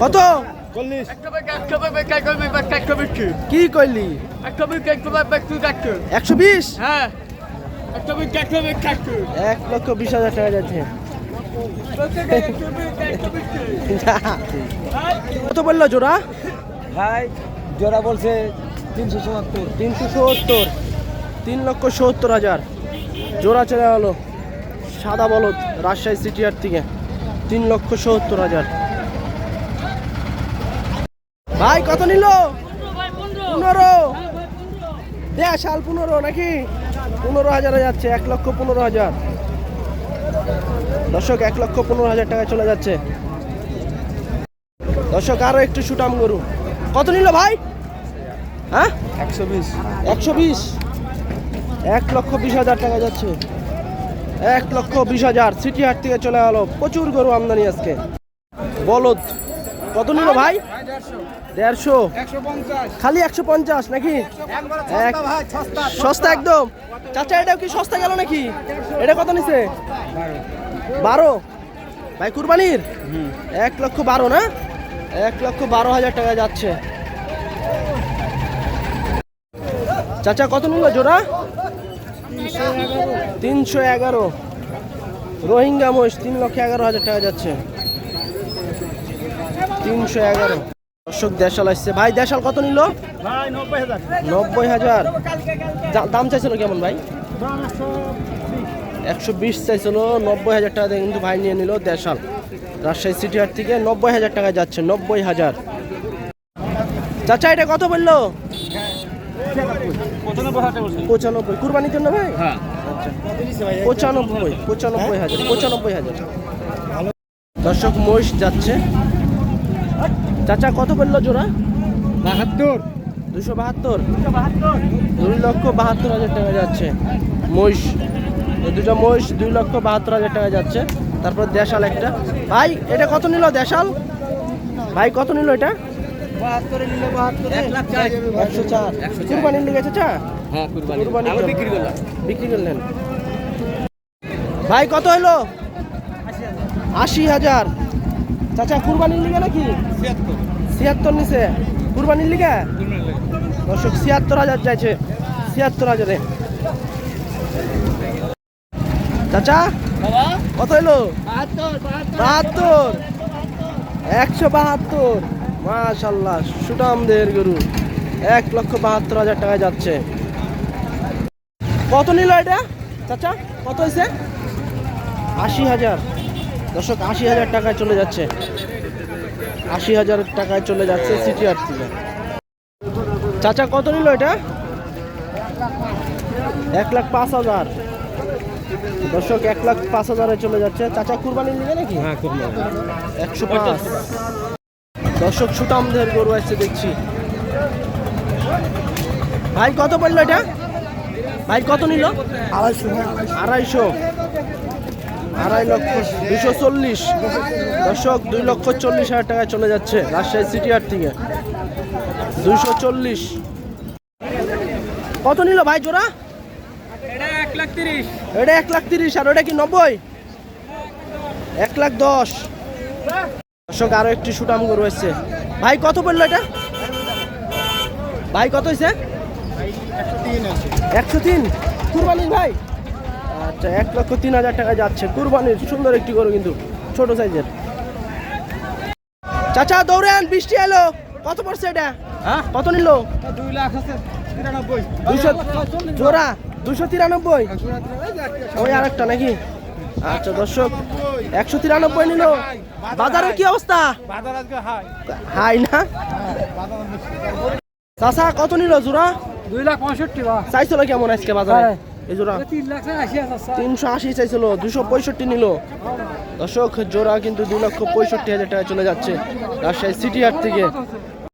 কত? কি? কইলি? একশো বিশ? হ্যাঁ। এক লক্ষ বিশ হাজার টাকা যাচ্ছে। কত বলল জোড়া? ভাই জোড়া বলছে তিনশো চুয়াত্তর তিনশো সত্তর। তিন লক্ষ সত্তর হাজার। জোড়া চলে গেলো সাদা বলদ রাজশাহী সিটিয়ার থেকে। তিন লক্ষ সত্তর হাজার। ভাই কত নিল? পনেরো দেয়া সাল পনেরো। নাকি? পনেরো হাজারে যাচ্ছে এক লক্ষ পনেরো হাজার। দর্শক এক লক্ষ পনেরো হাজার টাকা চলে যাচ্ছে। দর্শক আরও একটু সুটাম গরু। কত নিল ভাই? হ্যাঁ? একশো বিশ। একশো বিশ? এক লক্ষ বিশ হাজার টাকা যাচ্ছে। এক লক্ষ বিশ হাজার। সিটি হাট থেকে চলে গেল। প্রচুর গরু আমদানি আজকে। বলদ। কত নিল ভাই? দেড়শো। খালি একশো পঞ্চাশ নাকি? সস্তা একদম। চাচা, এটাও কি সস্তা গেল নাকি? এটা কত নিছে? বারো। ভাই, কুরবানির? এক লক্ষ বারো না? এক লক্ষ বারো হাজার টাকা যাচ্ছে। চাচা, কত নিল জোড়া? তিনশো এগারো। রোহিঙ্গা মহিষ, তিন লক্ষ এগারো হাজার টাকা যাচ্ছে। তিনশো এগারো। দর্শক দেশাল আসছে। ভাই দেশাল কত নিল? নব্বই হাজার। দাম চাইছিল কেমন ভাই? একশো বিশ। চাইছিল নব্বই হাজার টাকা দিয়ে কিন্তু ভাই নিয়ে নিল দেশাল। রাজশাহী সিটি হাট থেকে নব্বই হাজার টাকা যাচ্ছে নব্বই হাজার। চাচা এটা কত বলল? পঁচানব্বই। কুরবানির জন্য ভাই? হ্যাঁ। পঁচানব্বই পঁচানব্বই হাজার পঁচানব্বই হাজার। দর্শক মহিষ যাচ্ছে। চাচা কত বলল জোড়া? বাহাত্তর। দুশো বাহাত্তর? দুই লক্ষ বাহাত্তর হাজার টাকা যাচ্ছে। মহিষ। দুটো মহিষ দুই লক্ষ বাহাত্তর হাজার টাকা যাচ্ছে। তারপর দেশাল একটা। ভাই এটা কত নিল দেশাল? ভাই কত নিল এটা? একশো চার। কুরবানির চাচা? হ্যাঁ কুরবানি। কুরবানি বিক্রি করলাম। বিক্রি করলেন। ভাই কত হলো আশি হাজার। চাচা কুরবানির লিগে নাকি? ছিয়াত্তর। নিছে। কুরবানির লিগে? দর্শক ছিয়াত্তর হাজার চাইছে। ছিয়াত্তর হাজারে। চাচা কত হলো বাহাত্তর একশো বাহাত্তর। মাশাল্লাহ সুটামদের গরু। এক লক্ষ বাহাত্তর হাজার টাকা যাচ্ছে। কত নিল এটা? চাচা কত হয়েছে আশি হাজার। দর্শক আশি হাজার টাকায় চলে যাচ্ছে। আশি হাজার টাকায় চলে যাচ্ছে সিটি আর্ট থেকে চাচা কত নিল এটা? এক লাখ পাঁচ হাজার। দর্শক এক লাখ পাঁচ হাজারে চলে যাচ্ছে। চাচা কুরবানি নিবে নাকি? হ্যাঁ কুরবানি। একশো পাঁচ। দর্শক সুটামদের গরু আসছে দেখছি। ভাই কত পড়ল এটা? ভাই কত নিল? আড়াইশো। আড়াইশো। আড়াই লক্ষ দুশো চল্লিশ। দর্শক দুই লক্ষ চল্লিশ হাজার টাকায় চলে যাচ্ছে রাজশাহী সিটি হাট থেকে। দুশো চল্লিশ। কত নিল ভাই জোড়া? এটা এক লাখ তিরিশ। আর ওটা কি নব্বই? এক লাখ দশ। দর্শক আরও একটি সুটাম এসছে। ভাই কত পড়ল এটা? ভাই কত হয়েছে? একশো তিন। কুরবানির ভাই? আচ্ছা এক লক্ষ তিন হাজার টাকা যাচ্ছে। কুরবানির সুন্দর একটি গরু কিন্তু ছোট সাইজের। চাচা দৌড়ে আন বৃষ্টি এলো। কত পড়ছে এটা? হ্যাঁ? কত নিল? দুই লাখ আছে তিরানব্বই। দুইশো জোড়া দুশো তিরানব্বই। ওই আর একটা নাকি? আচ্ছা দর্শক একশো তিরানব্বই নিল। বাজারের কি অবস্থা? হাই। না? চাষা কত নিল জোড়া? দুই লাখ পঁয়ষট্টি চাইছিল কেমন আজকে বাজারে? হ্যাঁ। জোড়া তিনশো আশি দুশো পঁয়ষট্টি নিল। দর্শক, জোড়া কিন্তু দু লক্ষ পঁয়ষট্টি হাজার টাকা চলে যাচ্ছে রাজশাহী সিটি হাট থেকে।